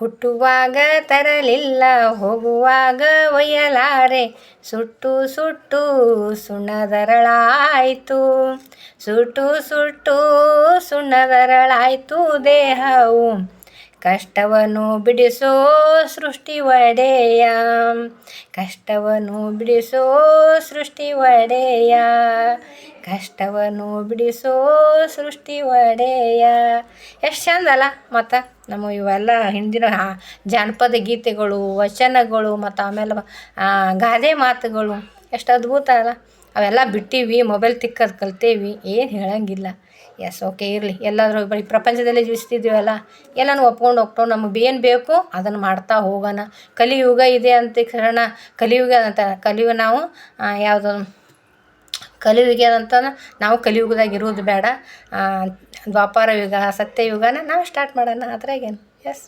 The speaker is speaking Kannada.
ಹುಟ್ಟುವಾಗ ತರಲಿಲ್ಲ, ಹೋಗುವಾಗ ಒಯ್ಯಲಾರೆ. ಸುಟ್ಟು ಸುಟ್ಟು ಸುಣ್ಣದರಳಾಯಿತು. ಸುಟ್ಟು ಸುಟ್ಟು ಸುಣ್ಣದರಳಾಯಿತು ದೇಹವು. ಕಷ್ಟವನ್ನು ಬಿಡಿಸೋ ಸೃಷ್ಟಿ ಒಡೆಯ. ಕಷ್ಟವನ್ನು ಬಿಡಿಸೋ ಸೃಷ್ಟಿ ಒಡೆಯ. ಕಷ್ಟವನ್ನು ಬಿಡಿಸೋ ಸೃಷ್ಟಿ ಒಡೆಯ. ಎಷ್ಟು ಚಂದ ಅಲ್ಲ ಮತ್ತು? ನಮ್ಮ ಇವೆಲ್ಲ ಹಿಂದಿನ ಜಾನಪದ ಗೀತೆಗಳು, ವಚನಗಳು, ಮತ್ತು ಆಮೇಲೆ ಗಾದೆ ಮಾತುಗಳು, ಎಷ್ಟು ಅದ್ಭುತ ಅಲ್ಲ? ಅವೆಲ್ಲ ಬಿಟ್ಟೀವಿ, ಮೊಬೈಲ್ ತಿಕ್ಕದು ಕಲ್ತೇವಿ, ಏನು ಹೇಳಂಗಿಲ್ಲ. ಎಸ್ ಓಕೆ ಇರಲಿ. ಎಲ್ಲಾದರೂ ಬರೀ ಪ್ರಪಂಚದಲ್ಲೇ ಜೀವಿಸ್ತಿದ್ದೀವಲ್ಲ ಎಲ್ಲನೂ ಒಪ್ಕೊಂಡು ಒಪ್ಕೊಂಡು ನಮಗೆ ಏನು ಬೇಕು ಅದನ್ನು ಮಾಡ್ತಾ ಹೋಗೋಣ. ಕಲಿಯುಗ ಇದೆ ಅಂತ ಕಾರಣ ಕಲಿಯುಗ ಅಂತ, ಕಲಿಯುಗ ನಾವು ಯಾವುದು ಕಲಿಯುಗ ಅಂತ ನಾವು ಕಲಿಯುಗದಾಗ ಇರೋದು ಬೇಡ. ದ್ವಾಪಾರ ಯುಗ ಸತ್ಯಯುಗನ ನಾವು ಸ್ಟಾರ್ಟ್ ಮಾಡೋಣ. ಅದ್ರಾಗೇನು? ಎಸ್